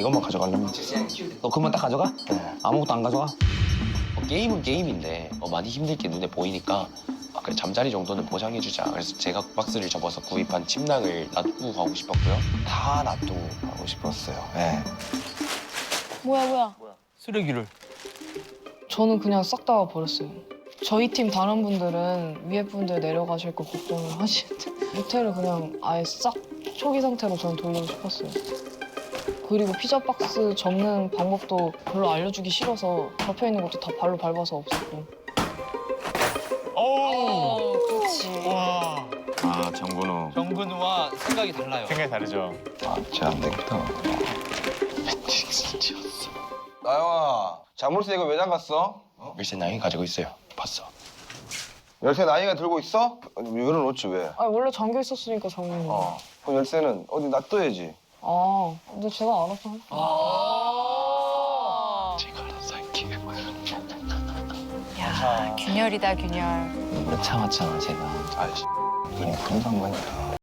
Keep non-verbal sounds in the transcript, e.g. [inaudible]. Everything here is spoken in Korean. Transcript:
이것만 가져가려면 너 그만 딱 가져가? 네. 아무것도 안 가져가? 어, 게임은 게임인데 어, 많이 힘들 게 눈에 보이니까 아, 그래 잠자리 정도는 보장해주자. 그래서 제가 박스를 접어서 구입한 침낭을 놔두고 가고 싶었고요. 다 놔두고 가고 싶었어요. 예. 뭐야 뭐야. 쓰레기를. 저는 그냥 싹 다 버렸어요. 저희 팀 다른 분들은 위에 분들 내려가실 거 걱정을 하시는데 [laughs] 모텔을 그냥 아예 싹 초기 상태로 저는 돌리고 싶었어요. 그리고 피자 박스 접는 방법도 별로 알려주기 싫어서 접혀 있는 것도 다 발로 밟아서 없었고. 어우. 그렇지. 와. 아 정근우 정근우와 생각이 달라요. 생각이 다르죠. 아 진짜 안 되겠다. 나영아 자물쇠 이거 왜 잠갔어? 열쇠 나영이 가지고 있어요. 봤어. 열쇠 나이가 들고 있어? 열어놓지 왜? 아 원래 잠겨 있었으니까 잠긴 거. 어. 그럼 열쇠는 어디 놔둬야지. 아 근데 제가 알아서 할- 제가 알아서 할게요. 야 균열이다 균열. 오래 참았잖아 제가 아이씨. 눈이 그런 상관이야.